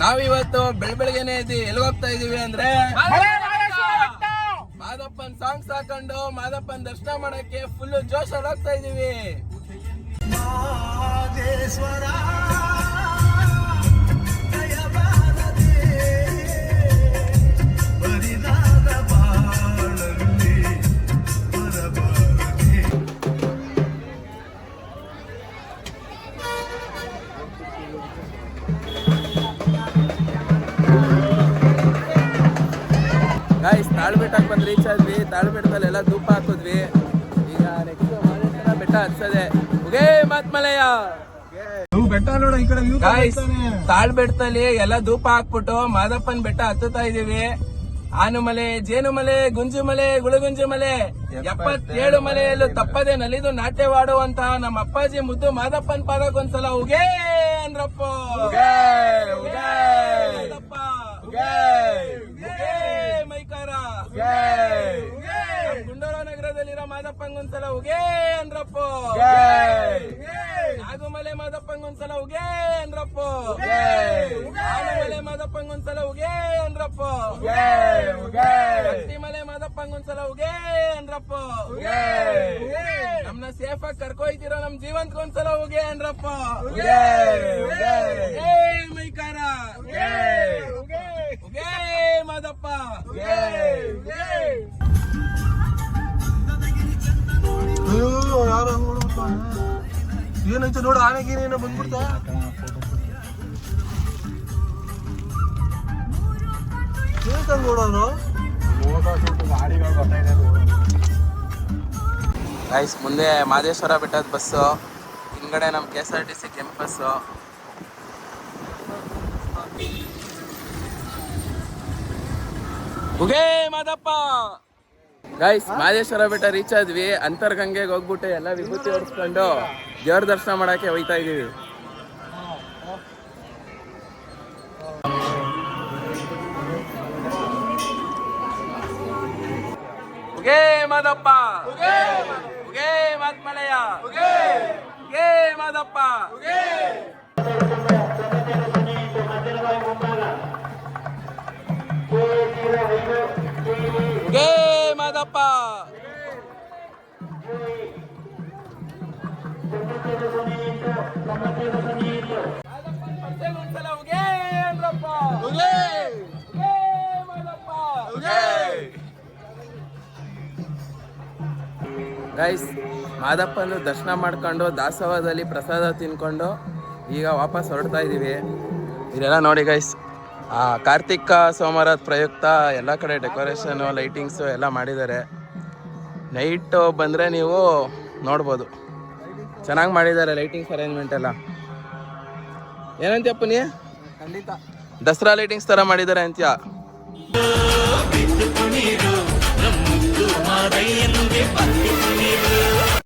ನಾವಿವತ್ತು ಬೆಳ ಬೆಳಗ್ಗೆನೆ ಇದ್ದಿ ಎಲ್ಲಿ ಹೋಗ್ತಾ ಇದೀವಿ ಅಂದ್ರೆ ಮಾದಪ್ಪನ್ ಸಾಂಗ್ಸ್ ಹಾಕೊಂಡು ಮಾದಪ್ಪನ್ ದರ್ಶನ ಮಾಡಕ್ಕೆ ಫುಲ್ ಜೋಶ್ ಹೋಗ್ತಾ ಇದೀವಿ. ಗಾಯ್ಸ್ ತಾಳ್ಬೆಟ್ಟಕ್ಕೆ ಬಂದು ರೀಚ್ ಆದ್ವಿ. ತಾಳ್ಬೆಟ್ಟದಲ್ಲಿ ಎಲ್ಲ ಧೂಪ ಹಾಕಿದ್ವಿ. ಈಗ ನೆಕ್ಸ್ಟ್ ಬೆಟ್ಟ ಹತ್ಸದೆ. ಉಗೇ ಮಾತ್ಮಲಯ. ಗಾಯ್ಸ್. ತಾಳ್ಬೆಟ್ಟದಲ್ಲಿ ಎಲ್ಲ ಧೂಪ ಹಾಕ್ಬಿಟ್ಟು ಮಾದಪ್ಪನ್ ಬೆಟ್ಟ ಹತ್ತುತ್ತಾ ಇದೀವಿ ಆನುಮಲೆ ಜೇನುಮಲೆ ಗುಂಜುಮಲೆ ಗುಳುಗುಂಜುಮಲೆ ಎಪ್ಪತ್ತೇಳು ಮಲೆಯಲ್ಲೂ ತಪ್ಪದೆ ನಲಿದು ನಾಟ್ಯವಾಡುವಂತಹ ನಮ್ಮ ಅಪ್ಪಾಜಿ ಮುದ್ದು ಮಾದಪ್ಪನ್ ಪಾದಕ್ಕೊಂದ್ಸಲ ಉಗೇ ಅಂದ್ರಪ್ಪ. ಮೈಕಾರ. ಗುಂಡೂರ ನಗರದಲ್ಲಿರೋ ಮಾದಪ್ಪಂಗೊಂದ್ಸಲ ಉಗೇ ಅಂದ್ರಪ್ಪ. ನಾಗುಮಲೆ ಮಾದಪ್ಪಂಗೊಂದ್ಸಲ ಉಗೇ ಅಂದ್ರಪ್ಪ. ಆನುಮಲೆ ಮಾದಪ್ಪಂಗೊಂದ್ಸಲ ಉಗೇ ಅಂದ್ರಪ್ಪ ಮಲೆ ಮಾದಪ್ಪಂಗೊಂದ್ಸಲ ಉಗೇ ಅಂದ್ರಪ್ಪ ನಮ್ನ ಸೇಫ್ ಆಗಿ ಕರ್ಕೊಯ್ತಿರೋ ನಮ್ ಜೀವಂತಗೊಂದ್ಸಲ ಉಗೇ ಅಂದ್ರಪ್ಪ ಉಗೇ ಮೈಕಾರ. ಉಗೇ ಮಾದಪ್ಪ. ಅಯ್ಯೋ ಯಾರು ಹಂಗ್ ನೋಡ್ಬಿಟ್ಟ. ಏನೈತೆ ನೋಡು ಆನೆಗೇನೇನೋ ಬಂದ್ಬಿಡ್ತಾ? ನೋಡೋನು ಗೈಸ್ ಮುಂದೆ ಮಾದೇಶ್ವರ ಬೆಟ್ಟದ ಬಸ್ಸು ಹಿಂಗಡೆ ನಮ್ಮ K S R T C ಉಗೇ Madappa! Guys Madeshwara Betta reach ಆದ್ವಿ. ಅಂತರ್ಗಂಗೆಗೆ ಹೋಗ್ಬಿಟ್ಟು ಎಲ್ಲ ವಿಭೂತಿ ಹೊಡ್ಸ್ಕೊಂಡು ದೇವ್ರ ದರ್ಶನ ಮಾಡಕ್ಕೆ ಹೋಯ್ತಾ ಇದೀವಿ. ಮಾದಪ್ಪ. ಉಗೇ ಮಾತ್ಮಲಯ. ಉಗೇ. ಮಾದಪ್ಪ. ಉಗೇ. ಮಾದಪ್ಪ. ಮಾದಪ್ಪನ್ ಗೈಸ್ ಮಾದಪ್ಪನ್ನು ದರ್ಶನ ಮಾಡ್ಕೊಂಡು ದಾಸೋಹದಲ್ಲಿ ಪ್ರಸಾದ ತಿನ್ಕೊಂಡು ಈಗ ವಾಪಸ್ ಹೊರಡ್ತಾ ಇದ್ದೀವಿ ಇದೆಲ್ಲ ನೋಡಿ ಗೈಸ್ ಕಾರ್ತಿಕ ಸೋಮವಾರದ ಪ್ರಯುಕ್ತ ಎಲ್ಲ ಕಡೆ ಡೆಕೋರೇಷನು ಲೈಟಿಂಗ್ಸು ಎಲ್ಲ ಮಾಡಿದ್ದಾರೆ. ನೈಟು ಬಂದರೆ ನೀವು ನೋಡ್ಬೋದು. ಚೆನ್ನಾಗಿ ಮಾಡಿದ್ದಾರೆ ಲೈಟಿಂಗ್ಸ್ ಅರೇಂಜ್ಮೆಂಟ್ ಎಲ್ಲ. ಏನಂತೀಯಪ್ಪ ನೀ ಖಂಡಿತ. ದಸರಾ ಲೈಟಿಂಗ್ಸ್ ಥರ ಮಾಡಿದ್ದಾರೆ ಅಂತ್ಯ? பாதை என்று பத்து